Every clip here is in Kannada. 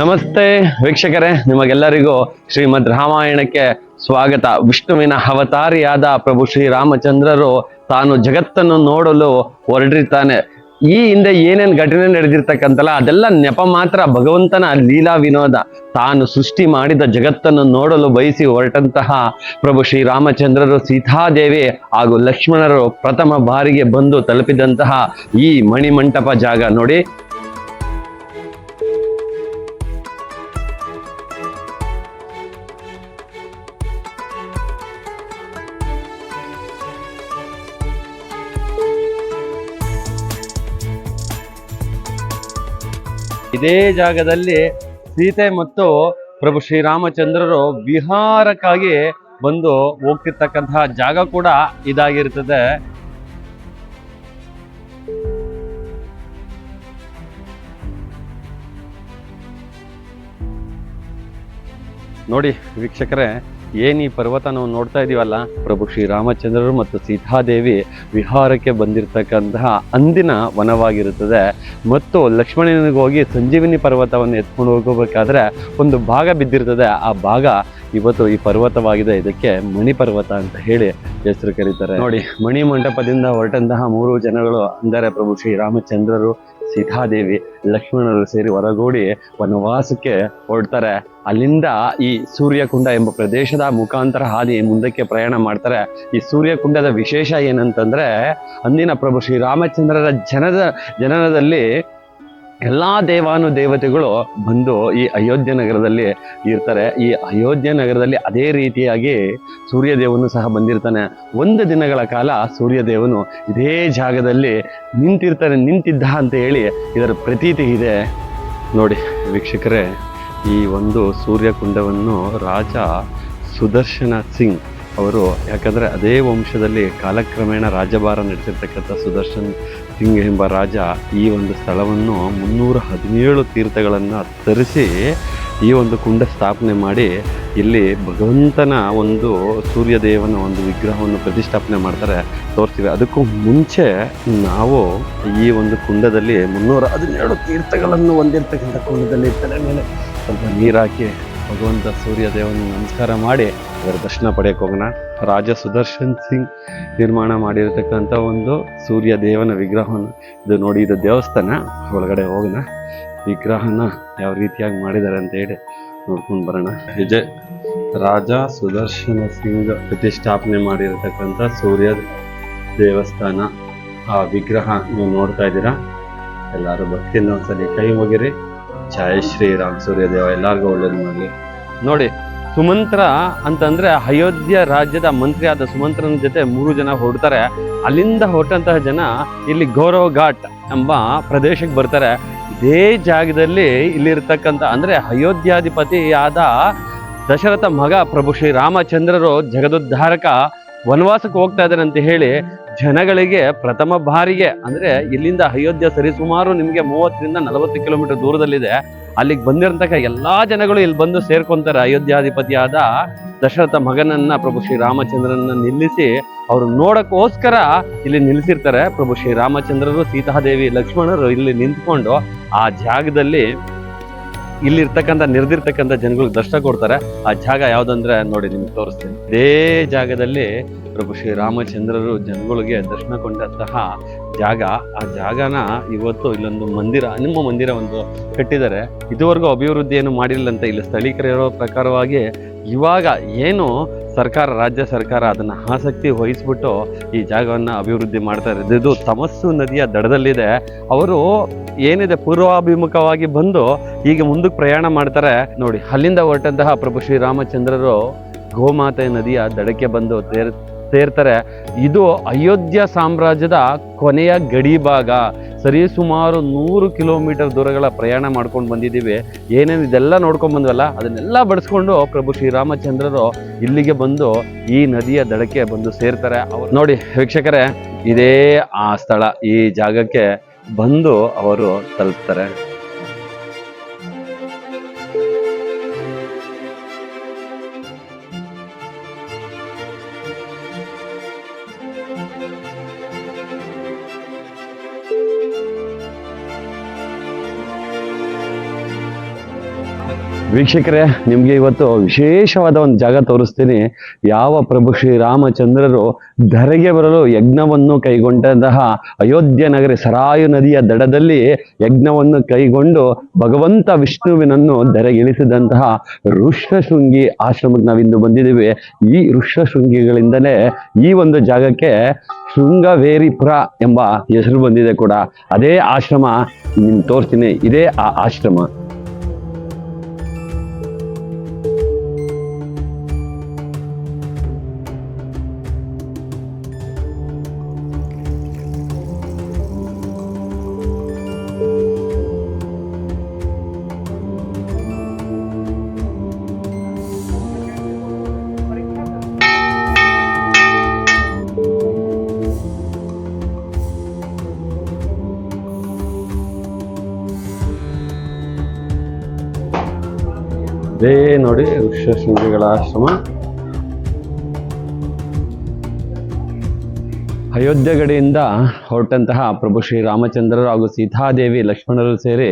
ನಮಸ್ತೆ ವೀಕ್ಷಕರೇ, ನಿಮಗೆಲ್ಲರಿಗೂ ಶ್ರೀಮದ್ ರಾಮಾಯಣಕ್ಕೆ ಸ್ವಾಗತ. ವಿಷ್ಣುವಿನ ಅವತಾರಿಯಾದ ಪ್ರಭು ಶ್ರೀರಾಮಚಂದ್ರರು ತಾನು ಜಗತ್ತನ್ನು ನೋಡಲು ಹೊರಡಿರ್ತಾನೆ ಈ ಹಿಂದೆ ಏನೇನು ಘಟನೆ ನಡೆದಿರ್ತಕ್ಕಂಥಲ್ಲ ಅದೆಲ್ಲ ನೆಪ ಮಾತ್ರ ಭಗವಂತನ ಲೀಲಾ ವಿನೋದ. ತಾನು ಸೃಷ್ಟಿ ಮಾಡಿದ ಜಗತ್ತನ್ನು ನೋಡಲು ಬಯಸಿ ಹೊರಟಂತಹ ಪ್ರಭು ಶ್ರೀರಾಮಚಂದ್ರರು ಸೀತಾದೇವಿ ಹಾಗೂ ಲಕ್ಷ್ಮಣರು ಪ್ರಥಮ ಬಾರಿಗೆ ಬಂದು ತಲುಪಿದಂತಹ ಈ ಮಣಿಮಂಟಪ ಜಾಗ. ನೋಡಿ ಇದೇ ಜಾಗದಲ್ಲಿ ಸೀತೆ ಮತ್ತು ಪ್ರಭು ಶ್ರೀರಾಮಚಂದ್ರರು ವಿಹಾರಕ್ಕಾಗಿ ಬಂದು ಹೋಗ್ತಿರ್ತಕ್ಕಂತಹ ಜಾಗ ಕೂಡ ಇದಾಗಿರ್ತದೆ. ನೋಡಿ ವೀಕ್ಷಕರೇ ಏನ್ ಈ ಪರ್ವತ ನಾವು ನೋಡ್ತಾ ಇದೀವಲ್ಲ? ಪ್ರಭು ರಾಮಚಂದ್ರರು ಮತ್ತು ಸೀತಾದೇವಿ ವಿಹಾರಕ್ಕೆ ಬಂದಿರತಕ್ಕಂತಹ ಅಂದಿನ ವನವಾಗಿರುತ್ತದೆ. ಮತ್ತು ಲಕ್ಷ್ಮಣನಿಗೆ ಹೋಗಿ ಸಂಜೀವಿನಿ ಪರ್ವತವನ್ನು ಎತ್ಕೊಂಡು ಹೋಗಬೇಕಾದ್ರೆ ಒಂದು ಭಾಗ ಬಿದ್ದಿರ್ತದೆ. ಆ ಭಾಗ ಇವತ್ತು ಈ ಪರ್ವತವಾಗಿದೆ. ಇದಕ್ಕೆ ಮಣಿ ಪರ್ವತ ಅಂತ ಹೇಳಿ ಹೆಸರು ಕರೀತಾರೆ. ನೋಡಿ, ಮಣಿ ಮಂಟಪದಿಂದ ಹೊರಟಂತಹ ಮೂರು ಜನಗಳು ಅಂದರೆ ಪ್ರಭು ಶ್ರೀರಾಮಚಂದ್ರರು ಸೀತಾದೇವಿ, ಲಕ್ಷ್ಮಣರು ಸೇರಿ ಹೊರಗೂಡಿ ವನವಾಸಕ್ಕೆ ಹೊರಡ್ತಾರೆ. ಅಲ್ಲಿಂದ ಈ ಸೂರ್ಯಕುಂಡ ಎಂಬ ಪ್ರದೇಶದ ಮುಖಾಂತರ ಹಾದಿ ಮುಂದಕ್ಕೆ ಪ್ರಯಾಣ ಮಾಡ್ತಾರೆ. ಈ ಸೂರ್ಯಕುಂಡದ ವಿಶೇಷ ಏನಂತಂದ್ರೆ, ಅಂದಿನ ಪ್ರಭು ಶ್ರೀರಾಮಚಂದ್ರರ ಜನದ, ಜನನದಲ್ಲಿ ಎಲ್ಲಾ ದೇವಾನು ದೇವತೆಗಳು ಬಂದು ಈ ಅಯೋಧ್ಯ ನಗರದಲ್ಲಿ ಇರ್ತಾರೆ. ಈ ಅಯೋಧ್ಯ ನಗರದಲ್ಲಿ ಅದೇ ರೀತಿಯಾಗಿ ಸೂರ್ಯದೇವನು ಸಹ ಬಂದಿರ್ತಾನೆ. ಒಂದು ದಿನಗಳ ಕಾಲ ಸೂರ್ಯದೇವನು ಇದೇ ಜಾಗದಲ್ಲಿ ನಿಂತಿರ್ತಾನೆ, ನಿಂತಿದ್ದ ಅಂತ ಹೇಳಿ ಇದರ ಪ್ರತೀತಿ ಇದೆ. ನೋಡಿ ವೀಕ್ಷಕರೇ, ಈ ಒಂದು ಸೂರ್ಯಕುಂಡವನ್ನು ರಾಜ ಸುದರ್ಶನ ಸಿಂಗ್ ಅವರು, ಯಾಕಂದರೆ ಅದೇ ವಂಶದಲ್ಲಿ ಕಾಲಕ್ರಮೇಣ ರಾಜಭಾರ ನಡೆಸಿರ್ತಕ್ಕಂಥ ಸುದರ್ಶನ್ ಸಿಂಗ್ ಎಂಬ ರಾಜ ಈ ಒಂದು ಸ್ಥಳವನ್ನು ಮುನ್ನೂರ ಹದಿನೇಳು ತೀರ್ಥಗಳನ್ನು ತರಿಸಿ ಈ ಒಂದು ಕುಂಡ ಸ್ಥಾಪನೆ ಮಾಡಿ ಇಲ್ಲಿ ಭಗವಂತನ ಒಂದು ಸೂರ್ಯದೇವನ ಒಂದು ವಿಗ್ರಹವನ್ನು ಪ್ರತಿಷ್ಠಾಪನೆ ಮಾಡ್ತಾರೆ, ತೋರಿಸ್ತೀವಿ. ಅದಕ್ಕೂ ಮುಂಚೆ ನಾವು ಈ ಒಂದು ಕುಂಡದಲ್ಲಿ ಮುನ್ನೂರ ಹದಿನೇಳು ತೀರ್ಥಗಳನ್ನು ಹೊಂದಿರ್ತಕ್ಕಂಥ ಕುಂಡದಲ್ಲಿ ತಲೆ ಮೇಲೆ ಸ್ವಲ್ಪ ನೀರಾಕಿ ಭಗವಂತ ಸೂರ್ಯ ದೇವನ ನಮಸ್ಕಾರ ಮಾಡಿ ಅವರ ದರ್ಶನ ಪಡೆಯಕ್ಕೆ ಹೋಗೋಣ. ರಾಜ ಸುದರ್ಶನ್ ಸಿಂಗ್ ನಿರ್ಮಾಣ ಮಾಡಿರತಕ್ಕಂಥ ಒಂದು ಸೂರ್ಯ ದೇವನ ವಿಗ್ರಹವನ್ನು. ಇದು ನೋಡಿ, ಇದು ದೇವಸ್ಥಾನ. ಒಳಗಡೆ ಹೋಗೋಣ. ವಿಗ್ರಹನ ಯಾವ ರೀತಿಯಾಗಿ ಮಾಡಿದ್ದಾರೆ ಅಂತ ಹೇಳಿ ನೋಡ್ಕೊಂಡು ಬರೋಣ. ವಿಜಯ್ ರಾಜ ಸುದರ್ಶನ ಸಿಂಗ್ ಪ್ರತಿಷ್ಠಾಪನೆ ಮಾಡಿರತಕ್ಕಂಥ ಸೂರ್ಯ ದೇವಸ್ಥಾನ. ಆ ವಿಗ್ರಹ ನೀವು ನೋಡ್ತಾ ಇದ್ದೀರಾ? ಎಲ್ಲರೂ ಭಕ್ತಿಯಿಂದ ಒಂದ್ಸಲಿ ಕೈ ಮುಗಿರಿ. ಜಯ ಶ್ರೀರಾಮ್ ಸೂರ್ಯದೇವ, ಎಲ್ಲರಿಗೂ ಒಳ್ಳೇದು ಮಾಡಲಿ ನೋಡಿ, ಸುಮಂತ್ರ ಅಂತಂದ್ರೆ ಅಯೋಧ್ಯ ರಾಜ್ಯದ ಮಂತ್ರಿ ಆದ ಸುಮಂತ್ರನ ಜೊತೆ ಮೂರು ಜನ ಹೊರಡ್ತಾರೆ. ಅಲ್ಲಿಂದ ಹೊರಟಂತಹ ಜನ ಇಲ್ಲಿ ಗೌರವ್ ಘಾಟ್ ಎಂಬ ಪ್ರದೇಶಕ್ಕೆ ಬರ್ತಾರೆ. ಇದೇ ಜಾಗದಲ್ಲಿ ಇಲ್ಲಿರ್ತಕ್ಕಂಥ, ಅಂದ್ರೆ ಅಯೋಧ್ಯಾಧಿಪತಿ ಆದ ದಶರಥ ಮಗ ಪ್ರಭು ಶ್ರೀ ರಾಮಚಂದ್ರರು ಜಗದುದ್ಧಾರಕ ವನವಾಸಕ್ಕೆ ಹೋಗ್ತಾ ಇದ್ದಾರೆ ಅಂತ ಹೇಳಿ ಜನಗಳಿಗೆ ಪ್ರಥಮ ಬಾರಿಗೆ ಅಂದ್ರೆ ಇಲ್ಲಿಂದ ಅಯೋಧ್ಯೆ ಸರಿಸುಮಾರು ನಿಮಗೆ ಮೂವತ್ತರಿಂದ ನಲವತ್ತು ಕಿಲೋಮೀಟರ್ ದೂರದಲ್ಲಿದೆ. ಅಲ್ಲಿಗೆ ಬಂದಿರತಕ್ಕ ಎಲ್ಲಾ ಜನಗಳು ಇಲ್ಲಿ ಬಂದು ಸೇರ್ಕೊಂತಾರೆ. ಅಯೋಧ್ಯಾಧಿಪತಿಯಾದ ದಶರಥ ಮಗನನ್ನ ಪ್ರಭು ಶ್ರೀ ರಾಮಚಂದ್ರನ ನಿಲ್ಲಿಸಿ ಅವರು ನೋಡಕ್ಕೋಸ್ಕರ ಇಲ್ಲಿ ನಿಲ್ಲಿಸಿರ್ತಾರೆ. ಪ್ರಭು ಶ್ರೀ ರಾಮಚಂದ್ರರು ಸೀತಾದೇವಿ, ಲಕ್ಷ್ಮಣರು ಇಲ್ಲಿ ನಿಂತ್ಕೊಂಡು ಆ ಜಾಗದಲ್ಲಿ ಇಲ್ಲಿರ್ತಕ್ಕಂಥ, ನಿರ್ದಿರ್ತಕ್ಕಂಥ ಜನಗಳಿಗೆ ದರ್ಶನ ಕೊಡ್ತಾರೆ. ಆ ಜಾಗ ಯಾವ್ದಂದ್ರೆ ನೋಡಿ ನಿಮ್ಗೆ ತೋರಿಸ್ತೀನಿ. ಇದೇ ಜಾಗದಲ್ಲಿ ಪ್ರಭು ಶ್ರೀ ರಾಮಚಂದ್ರರು ಜನಗಳಿಗೆ ದರ್ಶನ ಕೊಂಡಂತಹ ಜಾಗ, ಆ ಜಾಗನ ಇವತ್ತು ಇಲ್ಲೊಂದು ಮಂದಿರ, ನಿಮ್ಮ ಮಂದಿರ ಒಂದು ಕಟ್ಟಿದ್ದಾರೆ. ಇದುವರೆಗೂ ಅಭಿವೃದ್ಧಿಯನ್ನು ಮಾಡಿಲ್ಲ ಅಂತ ಇಲ್ಲಿ ಸ್ಥಳೀಕರಿರೋ ಪ್ರಕಾರವಾಗಿ ಇವಾಗ ಏನು ಸರ್ಕಾರ, ರಾಜ್ಯ ಸರ್ಕಾರ ಅದನ್ನು ಆಸಕ್ತಿ ವಹಿಸ್ಬಿಟ್ಟು ಈ ಜಾಗವನ್ನು ಅಭಿವೃದ್ಧಿ ಮಾಡ್ತಾ ಇರೋದು ಇದು ತಮಸ್ಸು ನದಿಯ ದಡದಲ್ಲಿದೆ. ಅವರು ಏನಿದೆ ಪೂರ್ವಾಭಿಮುಖವಾಗಿ ಬಂದು ಈಗ ಮುಂದಕ್ಕೆ ಪ್ರಯಾಣ ಮಾಡ್ತಾರೆ. ನೋಡಿ, ಅಲ್ಲಿಂದ ಹೊರಟಂತಹ ಪ್ರಭು ಶ್ರೀರಾಮಚಂದ್ರರು ಗೋಮಾತೆ ನದಿಯ ದಡಕ್ಕೆ ಬಂದು ತೇರ್ ಸೇರ್ತಾರೆ. ಇದು ಅಯೋಧ್ಯ ಸಾಮ್ರಾಜ್ಯದ ಕೊನೆಯ ಗಡಿ ಭಾಗ. ಸರಿ, ಸುಮಾರು ನೂರು ಕಿಲೋಮೀಟರ್ ದೂರಗಳ ಪ್ರಯಾಣ ಮಾಡ್ಕೊಂಡು ಬಂದಿದ್ದೀವಿ. ಏನೇನು ಇದೆಲ್ಲ ನೋಡ್ಕೊಂಡು ಬಂದ್ವಲ್ಲ, ಅದನ್ನೆಲ್ಲ ಬಡಿಸ್ಕೊಂಡು ಪ್ರಭು ಶ್ರೀರಾಮಚಂದ್ರರು ಇಲ್ಲಿಗೆ ಬಂದು ಈ ನದಿಯ ದಡಕ್ಕೆ ಬಂದು ಸೇರ್ತಾರೆ. ಅವರು ನೋಡಿ, ವೀಕ್ಷಕರೇ, ಇದೇ ಆ ಸ್ಥಳ. ಈ ಜಾಗಕ್ಕೆ ಬಂದು ಅವರು ತಲುಪ್ತಾರೆ. ವೀಕ್ಷಕರೇ, ನಿಮಗೆ ಇವತ್ತು ವಿಶೇಷವಾದ ಒಂದು ಜಾಗ ತೋರಿಸ್ತೀನಿ. ಯಾವ ಪ್ರಭು ಶ್ರೀರಾಮಚಂದ್ರರು ಧರೆಗೆ ಬರಲು ಯಜ್ಞವನ್ನು ಕೈಗೊಂಡಂತಹ ಅಯೋಧ್ಯ ನಗರಿ ಸರಾಯು ನದಿಯ ದಡದಲ್ಲಿ ಯಜ್ಞವನ್ನು ಕೈಗೊಂಡು ಭಗವಂತ ವಿಷ್ಣುವಿನನ್ನು ಧರೆಗಿಳಿಸಿದಂತಹ ಋಷ್ಯಶೃಂಗಿ ಆಶ್ರಮಕ್ಕೆ ನಾವಿಂದು ಬಂದಿದ್ದೀವಿ. ಈ ಋಷ್ಯಶೃಂಗಿಗಳಿಂದಲೇ ಈ ಒಂದು ಜಾಗಕ್ಕೆ ಶೃಂಗವೇರಿಪುರ ಎಂಬ ಹೆಸರು ಬಂದಿದೆ ಕೂಡ. ಅದೇ ಆಶ್ರಮ ನಿಮ್ಗೆ ತೋರಿಸ್ತೀನಿ. ಇದೇ ಆ ಆಶ್ರಮ. ಇದೇ ನೋಡಿ ಋಷ್ಯಶೃಂಗಿಗಳ ಆಶ್ರಮ. ಅಯೋಧ್ಯೆ ಗಡಿಯಿಂದ ಹೊರಟಂತಹ ಪ್ರಭು ಶ್ರೀರಾಮಚಂದ್ರರು ಹಾಗೂ ಸೀತಾದೇವಿ ಲಕ್ಷ್ಮಣರು ಸೇರಿ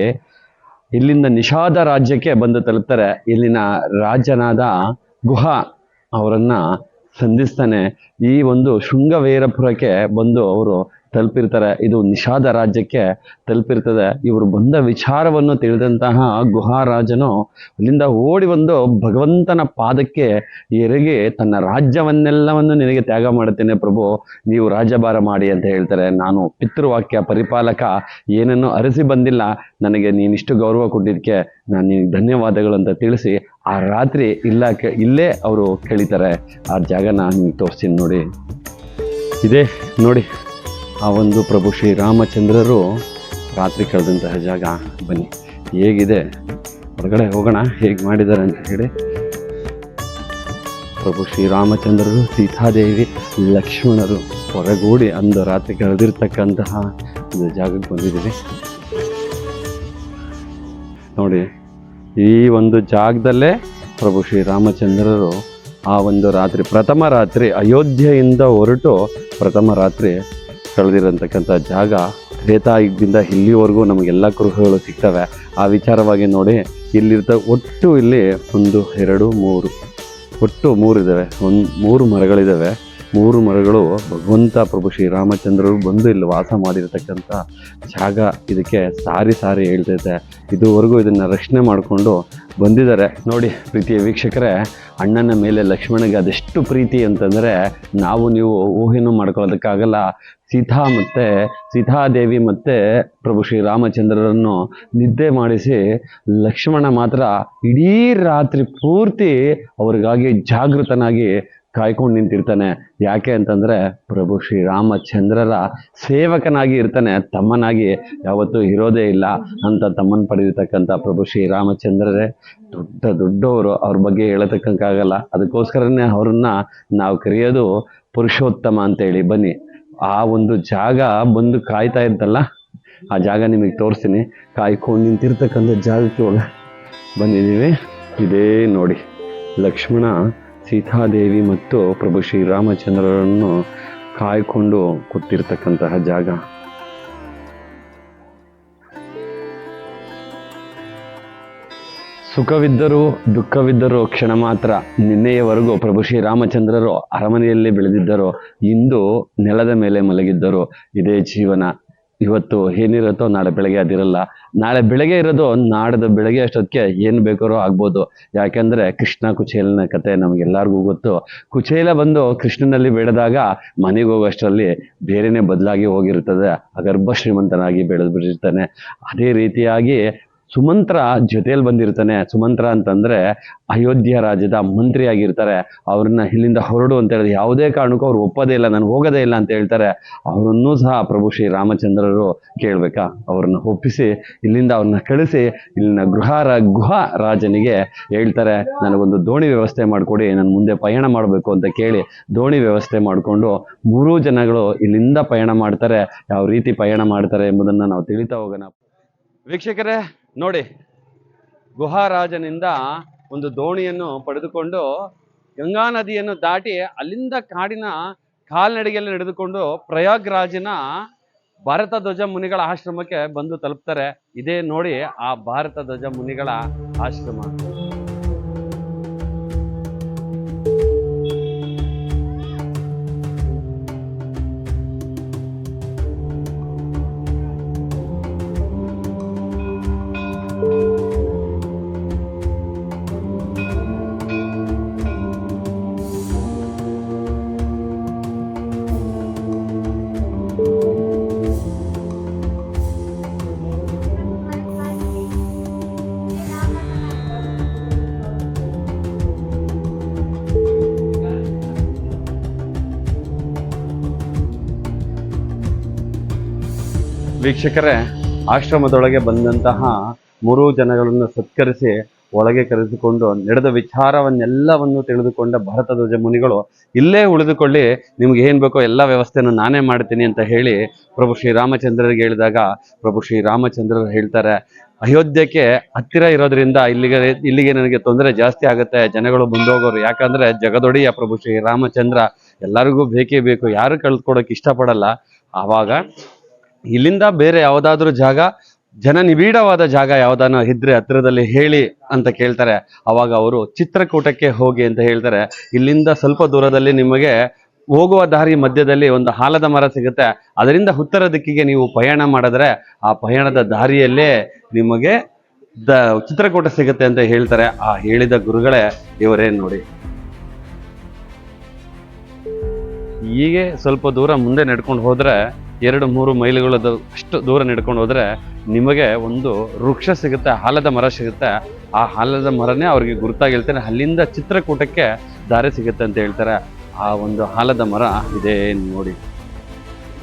ಇಲ್ಲಿಂದ ನಿಷಾದ ರಾಜ್ಯಕ್ಕೆ ಬಂದು ತಲುಪ್ತಾರೆ. ಇಲ್ಲಿನ ರಾಜನಾದ ಗುಹ ಅವರನ್ನ ಸಂಧಿಸ್ತಾನೆ. ಈ ಒಂದು ಶೃಂಗವೇರಪುರಕ್ಕೆ ಬಂದು ಅವರು ತಲುಪಿರ್ತಾರೆ. ಇದು ನಿಷಾದ ರಾಜ್ಯಕ್ಕೆ ತಲುಪಿರ್ತದೆ. ಇವರು ಬಂದ ವಿಚಾರವನ್ನು ತಿಳಿದಂತಹ ಗುಹಾರಾಜನು ಅಲ್ಲಿಂದ ಓಡಿ ಬಂದು ಭಗವಂತನ ಪಾದಕ್ಕೆ ಎರಗಿ ತನ್ನ ರಾಜ್ಯವನ್ನೆಲ್ಲವನ್ನು ನಿನಗೆ ತ್ಯಾಗ ಮಾಡುತ್ತೇನೆ ಪ್ರಭು. ನೀವು ರಾಜ್ಯಭಾರ ಮಾಡಿ ಅಂತ ಹೇಳ್ತಾರೆ. ನಾನು ಪಿತೃವಾಕ್ಯ ಪರಿಪಾಲಕ, ಏನನ್ನು ಅರಸಿ ಬಂದಿಲ್ಲ. ನನಗೆ ನೀನಿಷ್ಟು ಗೌರವ ಕೊಟ್ಟಿದ್ದಕ್ಕೆ ನಾನು ನಿನಗೆ ಧನ್ಯವಾದಗಳು ಅಂತ ತಿಳಿಸಿ ಆ ರಾತ್ರಿ ಇಲ್ಲ ಇಲ್ಲೇ ಅವರು ಕೇಳಿತಾರೆ. ಆ ಜಾಗನ ನಿಮಗೆ ತೋರಿಸ್ತೀನಿ ನೋಡಿ. ಇದೇ ನೋಡಿ. ಆ ಒಂದು ಪ್ರಭು ಶ್ರೀರಾಮಚಂದ್ರರು ರಾತ್ರಿ ಕಳೆದಂತಹ ಜಾಗ ಬನ್ನಿ. ಹೇಗಿದೆ? ಹೊರಗಡೆ ಹೋಗೋಣ, ಹೇಗೆ ಮಾಡಿದ್ದಾರೆ ಅಂತ ಹೇಳಿ. ಪ್ರಭು ಶ್ರೀರಾಮಚಂದ್ರರು, ಸೀತಾದೇವಿ, ಲಕ್ಷ್ಮಣರು ಹೊರಗೂಡಿ ಅಂದು ರಾತ್ರಿ ಕಳೆದಿರ್ತಕ್ಕಂತಹ ಒಂದು ಜಾಗಕ್ಕೆ ಬಂದಿದ್ದೀವಿ. ನೋಡಿ, ಈ ಒಂದು ಜಾಗದಲ್ಲೇ ಪ್ರಭು ಶ್ರೀರಾಮಚಂದ್ರರು ಆ ಒಂದು ರಾತ್ರಿ, ಪ್ರಥಮ ರಾತ್ರಿ ಅಯೋಧ್ಯೆಯಿಂದ ಹೊರಟು ಪ್ರಥಮ ರಾತ್ರಿ ಕಳೆದಿರತಕ್ಕಂಥ ಜಾಗ ತ್ರೇತಾಯುಗದಿಂದ ಇಲ್ಲಿವರೆಗೂ ನಮಗೆಲ್ಲ ಗೃಹಗಳು ಸಿಗ್ತವೆ. ಆ ವಿಚಾರವಾಗಿ ನೋಡಿ ಇಲ್ಲಿರ್ತ ಒಟ್ಟು ಇಲ್ಲಿ ಒಂದು, ಎರಡು, ಮೂರು, ಒಟ್ಟು ಮೂರು ಇದ್ದಾವೆ ಒಂದು, ಮೂರು ಮರಗಳಿದ್ದಾವೆ ಮೂರು ಮರಗಳು, ಭಗವಂತ, ಪ್ರಭು ಶ್ರೀರಾಮಚಂದ್ರರು ಬಂದು ಇಲ್ಲಿ ವಾಸ ಮಾಡಿರತಕ್ಕಂಥ ಜಾಗ ಇದಕ್ಕೆ ಸಾರಿ ಸಾರಿ ಹೇಳ್ತೈತೆ. ಇದುವರೆಗೂ ಇದನ್ನು ರಕ್ಷಣೆ ಮಾಡಿಕೊಂಡು ಬಂದಿದ್ದಾರೆ. ನೋಡಿ ಪ್ರೀತಿಯ ವೀಕ್ಷಕರೇ, ಅಣ್ಣನ ಮೇಲೆ ಲಕ್ಷ್ಮಣಗೆ ಅದೆಷ್ಟು ಪ್ರೀತಿ ಅಂತಂದರೆ ನಾವು ನೀವು ಊಹೆನೂ ಮಾಡ್ಕೊಳ್ಳೋದಕ್ಕಾಗಲ್ಲ. ಸೀತಾ ಮತ್ತು ಸೀತಾದೇವಿ ಮತ್ತು ಪ್ರಭು ಶ್ರೀರಾಮಚಂದ್ರರನ್ನು ನಿದ್ದೆ ಮಾಡಿಸಿ ಲಕ್ಷ್ಮಣ ಮಾತ್ರ ಇಡೀ ರಾತ್ರಿ ಪೂರ್ತಿ ಅವರಿಗಾಗಿ ಜಾಗೃತನಾಗಿ ಕಾಯ್ಕೊಂಡು ನಿಂತಿರ್ತಾನೆ. ಯಾಕೆ ಅಂತಂದರೆ ಪ್ರಭು ಶ್ರೀರಾಮಚಂದ್ರರ ಸೇವಕನಾಗಿ ಇರ್ತಾನೆ. ತಮ್ಮನಾಗಿ ಯಾವತ್ತೂ ಇರೋದೇ ಇಲ್ಲ ಅಂತ ತಮ್ಮನ ಪಡೆದಿರ್ತಕ್ಕಂಥ ಪ್ರಭು ಶ್ರೀರಾಮಚಂದ್ರರೇ. ದೊಡ್ಡ ದೊಡ್ಡವರು ಅವ್ರ ಬಗ್ಗೆ ಹೇಳತಕ್ಕಂಕಾಗಲ್ಲ ಅದಕ್ಕೋಸ್ಕರನೇ ಅವ್ರನ್ನ ನಾವು ಕರೆಯೋದು ಪುರುಷೋತ್ತಮ ಅಂತೇಳಿ. ಬನ್ನಿ. ಆ ಒಂದು ಜಾಗ ಬಂದು ಕಾಯ್ತಾ ಇದ್ದಲ್ಲ ಆ ಜಾಗ ನಿಮಗೆ ತೋರಿಸ್ತೀನಿ. ಕಾಯ್ಕೊಂಡು ನಿಂತಿರ್ತಕ್ಕಂಥ ಜಾಗಕ್ಕೆ ಇವಾಗ ಬಂದಿದ್ದೀವಿ ಇದೇ ನೋಡಿ. ಲಕ್ಷ್ಮಣ ಸೀತಾದೇವಿ ಮತ್ತು ಪ್ರಭು ಶ್ರೀರಾಮಚಂದ್ರರನ್ನು ಕಾಯ್ಕೊಂಡು ಕೂತಿರ್ತಕ್ಕಂತಹ ಜಾಗ. ಸುಖವಿದ್ದರೂ ದುಃಖವಿದ್ದರೂ ಕ್ಷಣ ಮಾತ್ರ ನಿನ್ನೆಯವರೆಗೂ ಪ್ರಭು ಶ್ರೀರಾಮಚಂದ್ರರು ಅರಮನೆಯಲ್ಲಿ ಬೆಳೆದಿದ್ದರು. ಇಂದು ನೆಲದ ಮೇಲೆ ಮಲಗಿದ್ದರು. ಇದೇ ಜೀವನ. ಇವತ್ತು ಏನಿರುತ್ತೋ ನಾಳೆ ಬೆಳಗ್ಗೆ ಅದಿರಲ್ಲ. ನಾಳೆ ಬೆಳಗ್ಗೆ ಇರೋದು ನಾಡದ ಬೆಳಗ್ಗೆ ಅಷ್ಟೊತ್ತಿಗೆ ಏನು ಬೇಕಾರೋ ಆಗ್ಬೋದು. ಯಾಕೆಂದರೆ ಕೃಷ್ಣ ಕುಚೇಲನ ಕತೆ ನಮಗೆಲ್ಲರಿಗೂ ಗೊತ್ತು. ಕುಚೇಲ ಬಂದು ಕೃಷ್ಣನಲ್ಲಿ ಬೆಳೆದಾಗ ಮನೆಗೆ ಹೋಗೋಷ್ಟರಲ್ಲಿ ಬೇರೆನೇ ಬದಲಾಗಿ ಹೋಗಿರುತ್ತದೆ ಅಗರ್ಭ ಶ್ರೀಮಂತನಾಗಿ ಬೆಳೆದು ಬಿಟ್ಟಿರ್ತಾನೆ ಅದೇ ರೀತಿಯಾಗಿ ಸುಮಂತ್ರ ಜೊತೆಯಲ್ಲಿ ಬಂದಿರ್ತಾನೆ. ಸುಮಂತ್ರ ಅಂತಂದ್ರೆ ಅಯೋಧ್ಯ ರಾಜ್ಯದ ಮಂತ್ರಿ ಆಗಿರ್ತಾರೆ. ಅವ್ರನ್ನ ಇಲ್ಲಿಂದ ಹೊರಡು ಅಂತ ಹೇಳಿದ್ರೆ ಯಾವುದೇ ಕಾರಣಕ್ಕೂ ಅವ್ರು ಒಪ್ಪದೇ ಇಲ್ಲ, ನಾನು ಹೋಗೋದೇ ಇಲ್ಲ ಅಂತ ಹೇಳ್ತಾರೆ. ಅವರನ್ನೂ ಸಹ ಪ್ರಭು ಶ್ರೀ ರಾಮಚಂದ್ರರು ಕೇಳಬೇಕಾ? ಅವ್ರನ್ನ ಒಪ್ಪಿಸಿ, ಇಲ್ಲಿಂದ ಅವ್ರನ್ನ ಕಳಿಸಿ, ಇಲ್ಲಿನ ಗೃಹ ಗುಹ ರಾಜನಿಗೆ ಹೇಳ್ತಾರೆ, ನನಗೊಂದು ದೋಣಿ ವ್ಯವಸ್ಥೆ ಮಾಡಿಕೊಡಿ, ನಾನು ಮುಂದೆ ಪಯಣ ಮಾಡಬೇಕು ಅಂತ ಕೇಳಿ ದೋಣಿ ವ್ಯವಸ್ಥೆ ಮಾಡಿಕೊಂಡು ಮೂರೂ ಜನಗಳು ಇಲ್ಲಿಂದ ಪಯಣ ಮಾಡ್ತಾರೆ. ಯಾವ ರೀತಿ ಪಯಣ ಮಾಡ್ತಾರೆ ಎಂಬುದನ್ನು ನಾವು ತಿಳಿತಾ ಹೋಗೋಣ. ವೀಕ್ಷಕರೇ ನೋಡಿ, ಗುಹಾರಾಜನಿಂದ ಒಂದು ದೋಣಿಯನ್ನು ಪಡೆದುಕೊಂಡು ಗಂಗಾ ನದಿಯನ್ನು ದಾಟಿ ಅಲ್ಲಿಂದ ಕಾಡಿನ ಕಾಲ್ನಡಿಗೆಯಲ್ಲಿ ನಡೆದುಕೊಂಡು ಪ್ರಯಾಗ್ರಾಜಿನ ಭಾರತ ಧ್ವಜ ಮುನಿಗಳ ಆಶ್ರಮಕ್ಕೆ ಬಂದು ತಲುಪ್ತಾರೆ. ಇದೇ ನೋಡಿ ಆ ಭಾರತ ಧ್ವಜ ಮುನಿಗಳ ಆಶ್ರಮ. ವೀಕ್ಷಕರೇ, ಆಶ್ರಮದೊಳಗೆ ಬಂದಂತಹ ಮೂರು ಜನಗಳನ್ನು ಸತ್ಕರಿಸಿ ಒಳಗೆ ಕರೆದುಕೊಂಡು ನಡೆದ ವಿಚಾರವನ್ನೆಲ್ಲವನ್ನು ತಿಳಿದುಕೊಂಡ ಭರತಧ್ವಜ ಮುನಿಗಳು, ಇಲ್ಲೇ ಉಳಿದುಕೊಳ್ಳಿ, ನಿಮ್ಗೆ ಏನು ಬೇಕೋ ಎಲ್ಲ ವ್ಯವಸ್ಥೆಯನ್ನು ನಾನೇ ಮಾಡ್ತೀನಿ ಅಂತ ಹೇಳಿ ಪ್ರಭು ಶ್ರೀರಾಮಚಂದ್ರರಿಗೆ ಹೇಳಿದಾಗ ಪ್ರಭು ಶ್ರೀರಾಮಚಂದ್ರರು ಹೇಳ್ತಾರೆ ಅಯೋಧ್ಯಕ್ಕೆ ಹತ್ತಿರ ಇರೋದ್ರಿಂದ ಇಲ್ಲಿಗೆ ಇಲ್ಲಿಗೆ ನನಗೆ ತೊಂದರೆ ಜಾಸ್ತಿ ಆಗುತ್ತೆ, ಜನಗಳು ಬಂದೋಗೋರು, ಯಾಕಂದ್ರೆ ಜಗದೊಡೆಯ ಪ್ರಭು ಶ್ರೀರಾಮಚಂದ್ರ ಎಲ್ಲರಿಗೂ ಬೇಕೇ ಬೇಕು, ಯಾರು ಕಳ್ಕೊಡಕ್ ಇಷ್ಟಪಡಲ್ಲ. ಆವಾಗ ಇಲ್ಲಿಂದ ಬೇರೆ ಯಾವುದಾದ್ರೂ ಜಾಗ ಜನ ನಿಬಿಡವಾದ ಜಾಗ ಯಾವ್ದಾನ ಇದ್ರೆ ಹತ್ತಿರದಲ್ಲಿ ಹೇಳಿ ಅಂತ ಕೇಳ್ತಾರೆ. ಅವಾಗ ಅವರು ಚಿತ್ರಕೂಟಕ್ಕೆ ಹೋಗಿ ಅಂತ ಹೇಳ್ತಾರೆ. ಇಲ್ಲಿಂದ ಸ್ವಲ್ಪ ದೂರದಲ್ಲಿ ನಿಮಗೆ ಹೋಗುವ ದಾರಿ ಮಧ್ಯದಲ್ಲಿ ಒಂದು ಆಲದ ಮರ ಸಿಗುತ್ತೆ. ಅದರಿಂದ ಉತ್ತರ ದಿಕ್ಕಿಗೆ ನೀವು ಪಯಣ ಮಾಡಿದ್ರೆ ಆ ಪಯಣದ ದಾರಿಯಲ್ಲೇ ನಿಮಗೆ ದ ಚಿತ್ರಕೂಟ ಸಿಗುತ್ತೆ ಅಂತ ಹೇಳ್ತಾರೆ. ಆ ಹೇಳಿದ ಗುರುಗಳೇ ಇವರೇ ನೋಡಿ. ಹೀಗೆ ಸ್ವಲ್ಪ ದೂರ ಮುಂದೆ ನಡ್ಕೊಂಡು ಹೋದ್ರೆ ಎರಡು ಮೂರು ಮೈಲುಗಳದ್ದು ಅಷ್ಟು ದೂರ ನಡ್ಕೊಂಡು ಹೋದರೆ ನಿಮಗೆ ಒಂದು ವೃಕ್ಷ ಸಿಗುತ್ತೆ ಆಲದ ಮರ ಸಿಗುತ್ತೆ. ಆ ಹಾಲದ ಮರನೇ ಅವ್ರಿಗೆ ಹೇಳ್ತಾರೆ. ಅಲ್ಲಿಂದ ಚಿತ್ರಕೂಟಕ್ಕೆ ದಾರಿ ಸಿಗುತ್ತೆ ಅಂತ ಹೇಳ್ತಾರೆ. ಆ ಒಂದು ಆಲದ ಮರ ಇದೇ ನೋಡಿ.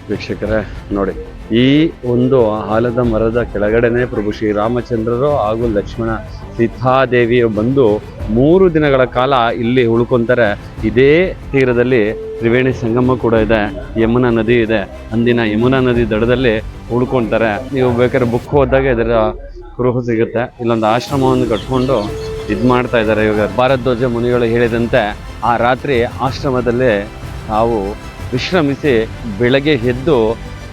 ವೀಕ್ಷಕರೇ, ನೋಡಿ. ಈ ಒಂದು ಆಲದ ಮರದ ಕೆಳಗಡೆನೆ ಪ್ರಭು ಶ್ರೀರಾಮಚಂದ್ರರು ಹಾಗೂ ಲಕ್ಷ್ಮಣ ಸೀತಾದೇವಿಯು ಬಂದು ಮೂರು ದಿನಗಳ ಕಾಲ ಇಲ್ಲಿ ಉಳ್ಕೊಂತಾರೆ. ಇದೇ ತೀರದಲ್ಲಿ ತ್ರಿವೇಣಿ ಸಂಗಮ ಕೂಡ ಇದೆ, ಯಮುನಾ ನದಿ ಇದೆ. ಅಂದಿನ ಯಮುನಾ ನದಿ ದಡದಲ್ಲಿ ಉಳ್ಕೊಂತಾರೆ. ನೀವು ಬೇಕಾದ್ರೆ ಬುಕ್ ಹೋದಾಗ ಇದರ ಕುರುಹು ಸಿಗುತ್ತೆ. ಇಲ್ಲೊಂದು ಆಶ್ರಮವನ್ನು ಕಟ್ಕೊಂಡು ಇದು ಮಾಡ್ತಾ ಇದ್ದಾರೆ ಇವಾಗ. ಭಾರದ್ವಾಜ ಮುನಿಗಳು ಹೇಳಿದಂತೆ ಆ ರಾತ್ರಿ ಆಶ್ರಮದಲ್ಲಿ ತಾವು ವಿಶ್ರಮಿಸಿ ಬೆಳಗ್ಗೆ ಎದ್ದು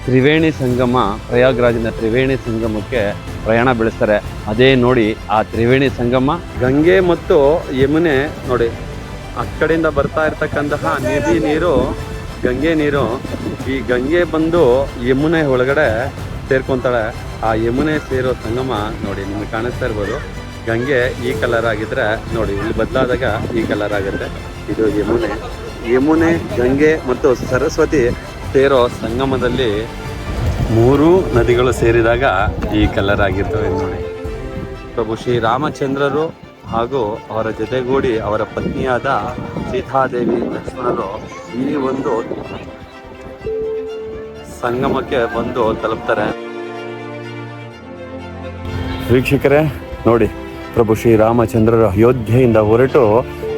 ತ್ರಿವೇಣಿ ಸಂಗಮ, ಪ್ರಯಾಗ್ರಾಜಿನ ತ್ರಿವೇಣಿ ಸಂಗಮಕ್ಕೆ ಪ್ರಯಾಣ ಬೆಳೆಸ್ತಾರೆ. ಅದೇ ನೋಡಿ ಆ ತ್ರಿವೇಣಿ ಸಂಗಮ, ಗಂಗೆ ಮತ್ತು ಯಮುನೆ ನೋಡಿ. ಆ ಕಡೆಯಿಂದ ಬರ್ತಾ ಇರ್ತಕ್ಕಂತಹ ನದಿ ನೀರು, ಗಂಗೆ ನೀರು, ಈ ಗಂಗೆ ಬಂದು ಯಮುನೆ ಒಳಗಡೆ ಸೇರ್ಕೊಂತಾಳೆ. ಆ ಯಮುನೆ ಸೇರೋ ಸಂಗಮ ನೋಡಿ ನಿಮಗೆ ಕಾಣಿಸ್ತಾ ಇರ್ಬೋದು. ಗಂಗೆ ಈ ಕಲರ್ ಆಗಿದ್ರೆ ನೋಡಿ, ಇಲ್ಲಿ ಬದಲಾದಾಗ ಈ ಕಲರ್ ಆಗುತ್ತೆ. ಇದು ಯಮುನೆ. ಯಮುನೆ, ಗಂಗೆ ಮತ್ತು ಸರಸ್ವತಿ ಸೇರೋ ಸಂಗಮದಲ್ಲಿ ಮೂರು ನದಿಗಳು ಸೇರಿದಾಗ ಈ ಕಲರ್ ಆಗಿರ್ತವೆ ನೋಡಿ. ಪ್ರಭು ರಾಮಚಂದ್ರರು ಹಾಗೂ ಅವರ ಜೊತೆಗೂಡಿ ಅವರ ಪತ್ನಿಯಾದ ಸೀತಾದೇವಿ ಲಕ್ಷ್ಮಣರು ಈ ಒಂದು ಸಂಗಮಕ್ಕೆ ಬಂದು ತಲುಪ್ತಾರೆ. ವೀಕ್ಷಕರೇ, ನೋಡಿ, ಪ್ರಭು ರಾಮಚಂದ್ರರು ಅಯೋಧ್ಯೆಯಿಂದ ಹೊರಟು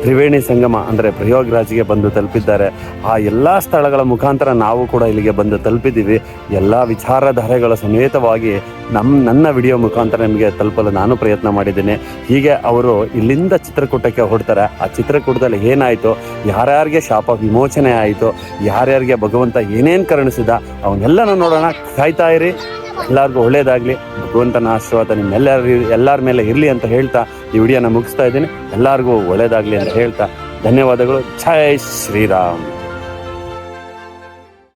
ತ್ರಿವೇಣಿ ಸಂಗಮ ಅಂದರೆ ಪ್ರಯೋಗರಾಜ್ಗೆ ಬಂದು ತಲುಪಿದ್ದಾರೆ. ಆ ಎಲ್ಲ ಸ್ಥಳಗಳ ಮುಖಾಂತರ ನಾವು ಕೂಡ ಇಲ್ಲಿಗೆ ಬಂದು ತಲುಪಿದ್ದೀವಿ. ಎಲ್ಲ ವಿಚಾರಧಾರೆಗಳ ಸಮೇತವಾಗಿ ನಮ್ಮ ನನ್ನ ವಿಡಿಯೋ ಮುಖಾಂತರ ನಿಮಗೆ ತಲುಪಲು ನಾನು ಪ್ರಯತ್ನ ಮಾಡಿದ್ದೀನಿ. ಹೀಗೆ ಅವರು ಇಲ್ಲಿಂದ ಚಿತ್ರಕೂಟಕ್ಕೆ ಹೊಡ್ತಾರೆ ಆ ಚಿತ್ರಕೂಟದಲ್ಲಿ ಏನಾಯಿತು, ಯಾರ್ಯಾರಿಗೆ ಶಾಪ ವಿಮೋಚನೆ ಆಯಿತು, ಯಾರ್ಯಾರಿಗೆ ಭಗವಂತ ಏನೇನು ಕರುಣಿಸಿದ, ಅವನ್ನೆಲ್ಲನೂ ನೋಡೋಣ. ಕಾಯ್ತಾ ಇರಿ. ಎಲ್ಲರಿಗೂ ಒಳ್ಳೇದಾಗಲಿ. ಭಗವಂತನ ಆಶೀರ್ವಾದ ನಿಮ್ಮೆಲ್ಲರ ಎಲ್ಲರ ಮೇಲೆ ಇರಲಿ ಅಂತ ಹೇಳ್ತಾ ಈ ವಿಡಿಯೋನ ಮುಗಿಸ್ತಾ ಇದ್ದೀನಿ. ಎಲ್ಲರಿಗೂ ಒಳ್ಳೇದಾಗಲಿ ಅಂತ ಹೇಳ್ತಾ ಧನ್ಯವಾದಗಳು. ಜೈ ಶ್ರೀರಾಮ್.